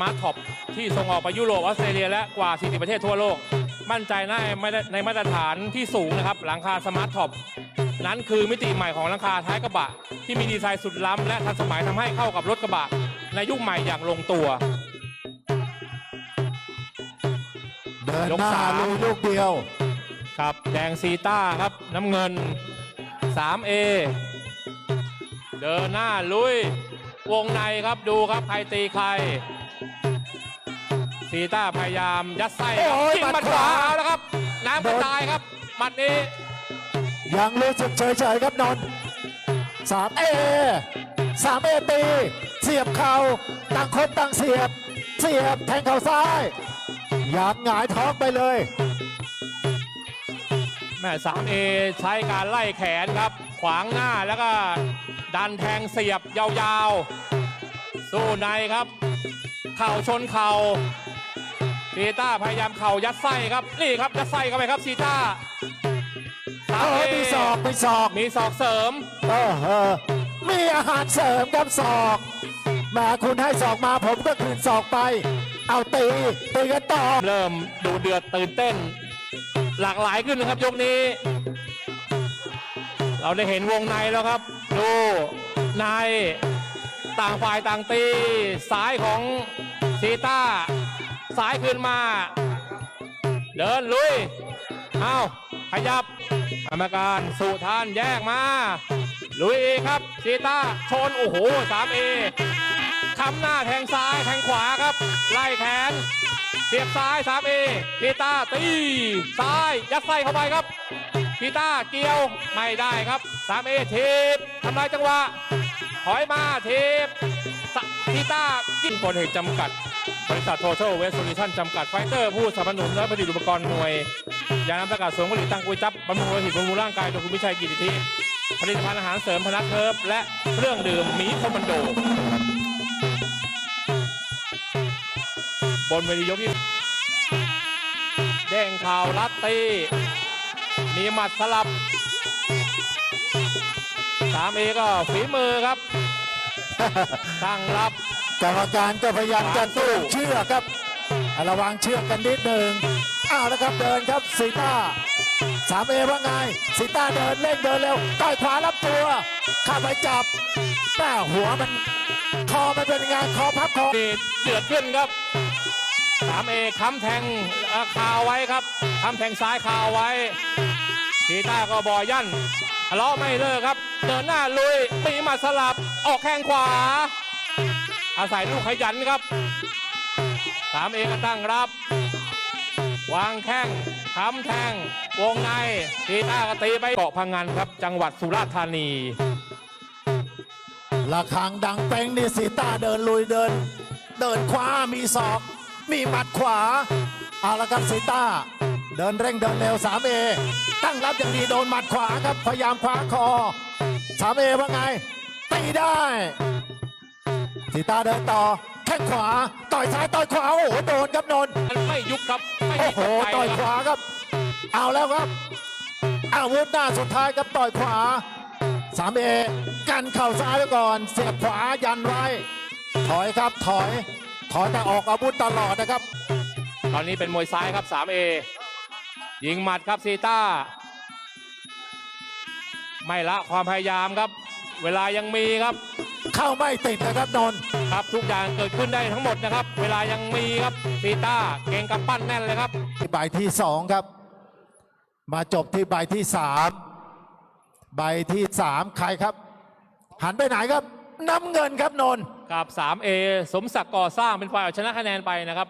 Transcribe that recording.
มาร์ทท็อปที่ส่งออกไปยุโรปออสเตรเลียและกว่า 40 ประเทศทั่วโลก มั่นใจในในมาตรฐานที่สูงนะครับ หลังคาสมาร์ทท็อปนั้นคือมิติใหม่ของหลังคาท้ายกระบะ ที่มีดีไซน์สุดล้ำและทันสมัยทำให้เข้ากับรถกระบะ ในยุคใหม่อย่างลงตัว เดินยกหน้าสาม ลุยลูกเดียว ครับแดงซีต้าครับน้ำเงิน 3A เดินหน้าลุย วงในครับดูครับใครตีใคร ซีต้าพยายามยัดไส้ครับโอ้ยยิงหมัมัดดขขวาวาเอาแล้วครับ น้ำกระโดนจายครับหมัดนี้ยังรู้สึกเฉยๆครับนนท์สามเอสามเอตีเสียบเข่าต่างคนต่างเสียบ เสียบแทงเข่าซ้ายยามหงายท้องไปเลย แม่ 3A ใช้การไล่แขนครับ ขวางหน้าแล้วก็ดันแทงเสียบยาวๆ สู้ในครับ เข่าชนเข่า ซีต้าพยายามเข่ายัดไส้ครับนี่ครับยัดไส้เข้าไปครับซีต้าเออมีศอกมีศอกมีศอกเสริมเออเออมีอาหารเสริมครับศอกแหมาคุณให้ศอกมาผมก็คืนศอกไป เอาตีตีกันต่อเริ่มดูเดือดตื่นเต้น หลากหลายขึ้นนะครับยกนี้ เราได้เห็นวงในแล้วครับ ดูในต่างฝ่ายต่างตีซ้ายของซีต้า ซ้ายขึ้นมา เดินลุย เอาขยับกรรมการสุทานแยกมา ลุยอีกครับซีต้าชน โอ้โห 3A คำหน้าแทงซ้ายแทงขวาครับ ไล่แขน เสียบซ้าย 3A พีต้าตี ซ้าย ยัดไส้เข้าไปครับพีต้าเกี่ยวไม่ได้ครับ 3A ทีบทำลายจังหวะถอยมาทีบ สพีต้ากิ้งผลเหตุจำกัด บริษัท Total West Solution จำกัดไฟเตอร์ผู้สนับสนุนและผลิตอุปกรณ์หน่วย ยาน้ำสกัดสวมผลิตตังกุยจับบำรุงโลหิตบำรุงร่างกายโดยคุณวิชัยกิติธิผลิตภัณฑ์อาหารเสริมพนักเคิร์ฟและเครื่องดื่มหมีคอมมานโด บนเวทียกที่แด้งข่าวรัดตีมีหมัดสลับ 3A ก็ฝีมือครับ ตั้งรับกรรมการก็พยายามจะสู้ตู้เชือกครับระวังเชือกกันนิดหนึ่งอ้าวแล้วครับเดินครับสีต้าสามเอว่าไงสีต้าเดินเร่งเดินเร็วต่อยขวารับตัวเข้าไปจับแม่หัวมันคอมันเป็นยังไงคอพับคอนี่เดือดขึ้นครับ 3A ค้ำแทงเอ่อคาไว้ครับค้ำแทงซ้ายคาไว้ทีต้าก็บอยั่นทะ เลาะไม่เลิกครับ เดินหน้าลุยปีมาสลับออกแข้งขวา อาศัยลูกขยันครับ 3A ก็ตั้งรับ วางแข้งค้ำแทงวงในทีต้าก็ตีไปเกาะพังงานครับ จังหวัดสุราษฎร์ธานีระฆังดังเป้งนี่สีต้าเดินลุยเดิน เดินขวามีศอก มีหมัดขวาเอาละครับสีต้า เดินเร่งเดินเร็ว 3A ตั้งรับอย่างดีโดนหมัดขวาครับ พยายามคว้าคอ 3A ว่าไงตีได้สีต้าเดินต่อแข้งขวา ต่อยซ้ายต่อยขวา โอ้โหโดนครับนนท์มันไม่ยุบครับไม่โอ้มีโหกลับไปต่อยคขรับวาครับ เอาแล้วครับอาวุธหน้าสุดท้ายครับต่อยขวา 3A กันเข่าซ้ายไว้ก่อน เสียบขวายันไว้ ถอยครับถอย ถอยแต่ออกอาวุธตลอดนะครับ ตอนนี้เป็นมวยซ้ายครับ 3A ยิงหมัดครับซีต้า ไม่ละความพยายามครับ เวลายังมีครับเข้าไม่ติดนะครับนนท์ครับทุกอย่างเกิดขึ้นได้ทั้งหมดนะครับ เวลายังมีครับซีต้าเก่งกับปั้นแน่นเลยครับที่ใบที่สองครับ มาจบที่ใบที่สามใบที่สามใครครับ หันไปไหนครับ น้ำเงินครับนนท์กับ 3A สมศักดิ์ก่อสร้างเป็นฝ่ายเอาชนะคะแนนไปนะครับ